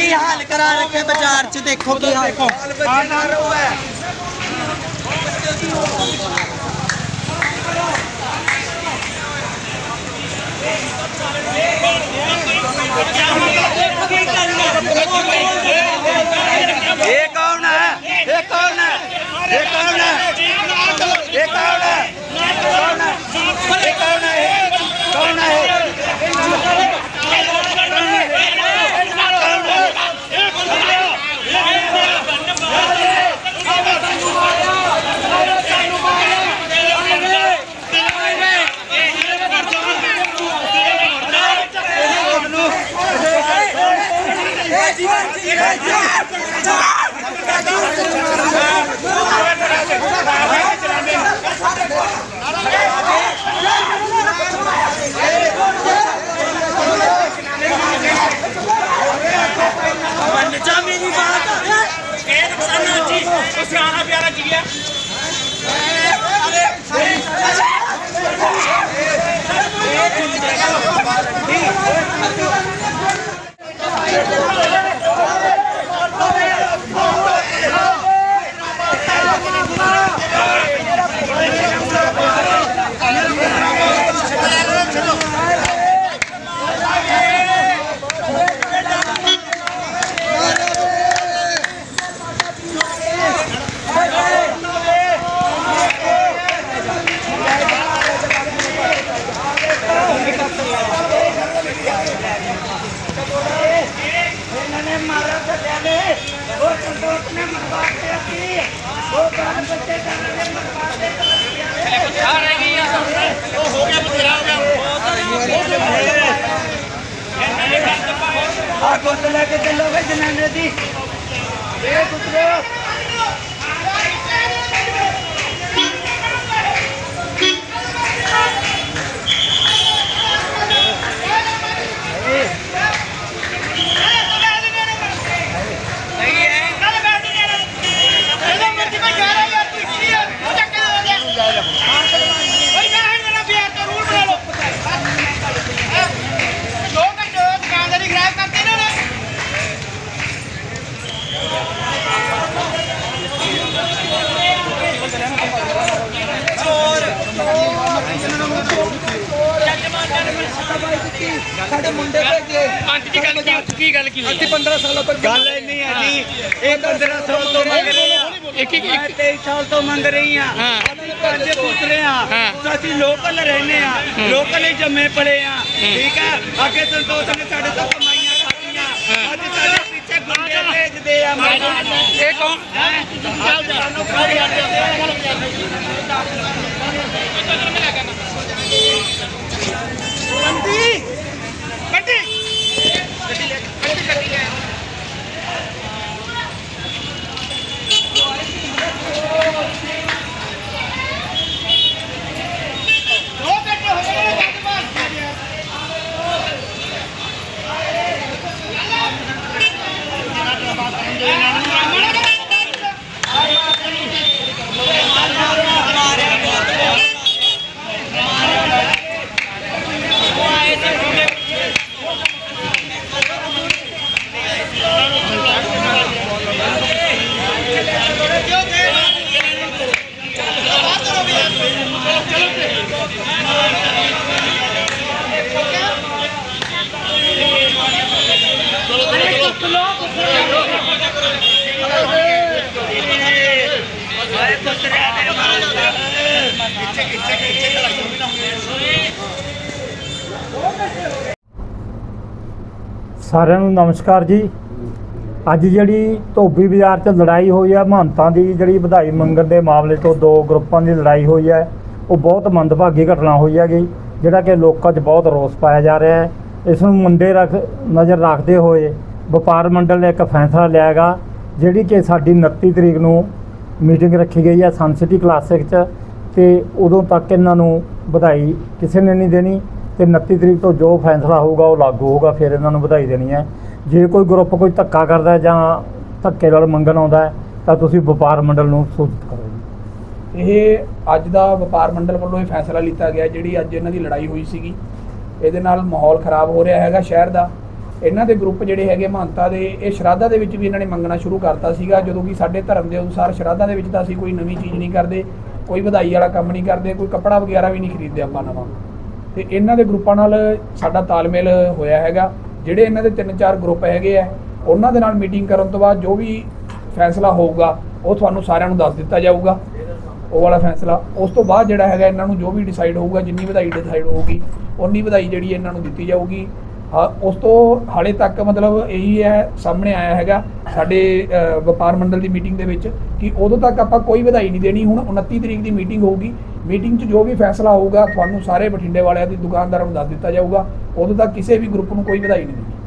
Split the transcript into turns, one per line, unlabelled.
ਕੀ ਹਾਲ ਕਰਾ ਰੱਖੇ ਬਾਜ਼ਾਰ 'ਚ? ਦੇਖੋ ਕੀ ਹਾਲ
ਇਹ ਕੌਣ ਹੈ? ਇਹ ਕੌਣ ਹੈ? ਇਹ ਕੌਣ ਹੈ? ਇਹ ਕੌਣ ਹੈ ਕੌਣ ਹੈ? ਇਹ ਕੌਣ ਹੈ? आना प्यारा की है Thank you.
ਜਾ ਮੇਰੀ ਬਾਤ
ਆ। ਗੁੱਤ ਲੈ ਕੇ ਚੱਲੋਗੇ ਜਨਾਨੇ ਦੀ? ਇਹ ਪੁੱਤਰੋ
ਸਾਡੇ ਮੁੰਡੇ ਭੇਜੇ
ਪੰਜ ਦੀ ਗੱਲ ਕੀ ਕੀ ਗੱਲ ਕੀ ਹੋਈ?
ਅਸੀਂ 15 ਸਾਲਾਂ ਤੋਂ
ਗੱਲ ਇੰਨੀ ਹੈ ਜੀ। ਇਹ 15 ਸਾਲ ਤੋਂ ਮੰਗ ਰਹੇ ਆ।
ਇੱਕ ਇੱਕ
ਮੈਂ 23 ਸਾਲ ਤੋਂ ਮੰਗ ਰਹੀ ਆ। ਅਸੀਂ ਪੰਜ ਪੁੱਤਰੇ ਆ। ਅਸੀਂ ਲੋਕਲ ਰਹਿੰਦੇ ਆ। ਲੋਕਲ ਹੀ ਜੰਮੇ ਪਲੇ ਆ। ਠੀਕ ਆ? ਅੱਗੇ ਸੰਤੋਖ ਨੇ ਸਾਡੇ ਤੋਂ ਕਮਾਈਆਂ ਖਾਤੀਆਂ ਅੱਜ ਸਾਡੇ ਪਿੱਛੇ ਗੁੰਡੇ ਭੇਜਦੇ ਆ
ਇਹ ਕੌਣ?
ਚੱਲ ਜਾ। நன்றி. நன்றி.
ਸਾਰਿਆਂ ਨੂੰ ਨਮਸਕਾਰ ਜੀ। ਅੱਜ ਜਿਹੜੀ ਧੋਬੀ ਬਾਜ਼ਾਰ 'ਚ ਲੜਾਈ ਹੋਈ ਹੈ ਮਹੰਤਾਂ ਦੀ ਜਿਹੜੀ ਵਧਾਈ ਮੰਗਣ ਦੇ ਮਾਮਲੇ ਤੋਂ ਦੋ ਗਰੁੱਪਾਂ ਦੀ ਲੜਾਈ ਹੋਈ ਹੈ ਉਹ ਬਹੁਤ ਮੰਦਭਾਗੀ ਘਟਨਾ ਹੋਈ ਹੈਗੀ, ਜਿਹੜਾ ਕਿ ਲੋਕਾਂ 'ਚ ਬਹੁਤ ਰੋਸ ਪਾਇਆ ਜਾ ਰਿਹਾ ਹੈ। ਇਸ ਨੂੰ ਮੁੰਡੇ ਰੱਖ, ਨਜ਼ਰ ਰੱਖਦੇ ਹੋਏ ਵਪਾਰ ਮੰਡਲ ਨੇ ਇੱਕ ਫੈਸਲਾ ਲਿਆ ਹੈਗਾ, ਜਿਹੜੀ ਕਿ ਸਾਡੀ 29 ਤਰੀਕ ਨੂੰ ਮੀਟਿੰਗ ਰੱਖੀ ਗਈ ਹੈ ਸਨਸਿਟੀ ਕਲਾਸਿਕ 'ਚ। ਤੇ ਉਦੋਂ ਤੱਕ ਇਹਨਾਂ ਨੂੰ ਵਧਾਈ ਕਿਸੇ ਨੇ ਨਹੀਂ ਦੇਣੀ ਤੇ 29 ਤਰੀਕ ਤੋਂ ਜੋ ਫੈਸਲਾ ਹੋਊਗਾ ਉਹ ਲਾਗੂ ਹੋਊਗਾ, ਫਿਰ ਇਹਨਾਂ ਨੂੰ ਵਧਾਈ ਦੇਣੀ ਹੈ। ਜੇ ਕੋਈ ਗਰੁੱਪ ਕੋਈ ਧੱਕਾ ਕਰਦਾ ਜਾਂ ਧੱਕੇ ਨਾਲ ਮੰਗਣ ਆਉਂਦਾ ਤਾਂ ਤੁਸੀਂ ਵਪਾਰ ਮੰਡਲ ਨੂੰ ਸੂਚਿਤ ਕਰੋ
ਇਹ ਅੱਜ ਦਾ ਵਪਾਰ ਮੰਡਲ ਵੱਲੋਂ ਇਹ ਫੈਸਲਾ ਲਿੱਤਾ ਗਿਆ ਜਿਹੜੀ ਅੱਜ ਇਹਨਾਂ ਦੀ ਲੜਾਈ ਹੋਈ ਸੀਗੀ। ਇਹਦੇ ਨਾਲ ਮਾਹੌਲ ਖਰਾਬ ਹੋ ਰਿਹਾ ਹੈਗਾ ਸ਼ਹਿਰ ਦਾ। ਇਹਨਾਂ ਦੇ ਗਰੁੱਪ ਜਿਹੜੇ ਹੈਗੇ ਮਹੰਤਾ ਦੇ, ਇਹ ਸ਼ਰਾਧਾ ਦੇ ਵਿੱਚ ਵੀ ਇਹਨਾਂ ਨੇ ਮੰਗਣਾ ਸ਼ੁਰੂ ਕਰਤਾ ਸੀਗਾ, ਜਦੋਂ ਕਿ ਸਾਡੇ ਧਰਮ ਦੇ ਅਨੁਸਾਰ ਸ਼ਰਾਧਾ ਦੇ ਵਿੱਚ ਤਾਂ ਅਸੀਂ ਕੋਈ ਨਵੀਂ ਚੀਜ਼ ਨਹੀਂ ਕਰਦੇ। ਕੋਈ ਵਧਾਈ ਵਾਲਾ ਕੰਮ ਨਹੀਂ ਕਰਦੇ, ਕੋਈ ਕੱਪੜਾ ਵਗੈਰਾ ਵੀ ਨਹੀਂ ਖਰੀਦਦੇ ਆਪਾਂ ਨਵਾਂ। ਤੇ ਇਹਨਾਂ ਦੇ ਗਰੁੱਪਾਂ ਨਾਲ ਸਾਡਾ ਤਾਲਮੇਲ ਹੋਇਆ ਹੈਗਾ। ਜਿਹੜੇ ਇਹਨਾਂ ਦੇ ਤਿੰਨ ਚਾਰ ਗਰੁੱਪ ਹੈਗੇ ਆ, ਉਹਨਾਂ ਦੇ ਨਾਲ ਮੀਟਿੰਗ ਕਰਨ ਤੋਂ ਬਾਅਦ ਜੋ ਵੀ ਫੈਸਲਾ ਹੋਊਗਾ, ਉਹ ਤੁਹਾਨੂੰ ਸਾਰਿਆਂ ਨੂੰ ਦੱਸ ਦਿੱਤਾ ਜਾਊਗਾ। ਉਹ ਵਾਲਾ ਫੈਸਲਾ। ਉਸ ਤੋਂ ਬਾਅਦ ਜਿਹੜਾ ਹੈਗਾ, ਇਹਨਾਂ ਨੂੰ ਜੋ ਵੀ ਡਿਸਾਈਡ ਹੋਊਗਾ, ਜਿੰਨੀ ਵਧਾਈ ਡਿਸਾਈਡ ਹੋਊਗੀ ਉਨੀ ਵਧਾਈ ਜਿਹੜੀ ਇਹਨਾਂ ਨੂੰ ਦਿੱਤੀ ਜਾਊਗੀ। ਉਸ ਤੋਂ ਹਾਲੇ ਤੱਕ ਮਤਲਬ ਇਹੀ ਹੈ, ਸਾਹਮਣੇ ਆਇਆ ਹੈਗਾ ਸਾਡੇ ਵਪਾਰ ਮੰਡਲ ਦੀ ਮੀਟਿੰਗ ਦੇ ਵਿੱਚ ਕਿ ਉਦੋਂ ਤੱਕ ਆਪਾਂ ਕੋਈ ਵਧਾਈ ਨਹੀਂ ਦੇਣੀ, ਹੁਣ 29 ਤਰੀਕ ਦੀ ਮੀਟਿੰਗ ਹੋਊਗੀ। ਮੀਟਿੰਗ 'ਚ ਜੋ ਵੀ ਫੈਸਲਾ ਹੋਊਗਾ, ਤੁਹਾਨੂੰ ਸਾਰੇ ਬਠਿੰਡੇ ਵਾਲਿਆਂ ਦੀ ਦੁਕਾਨਦਾਰਾਂ ਨੂੰ ਦੱਸ ਦਿੱਤਾ ਜਾਊਗਾ। ਉਦੋਂ ਤੱਕ ਕਿਸੇ ਵੀ ਗਰੁੱਪ ਨੂੰ ਕੋਈ ਵਧਾਈ ਨਹੀਂ ਦੇਣੀ।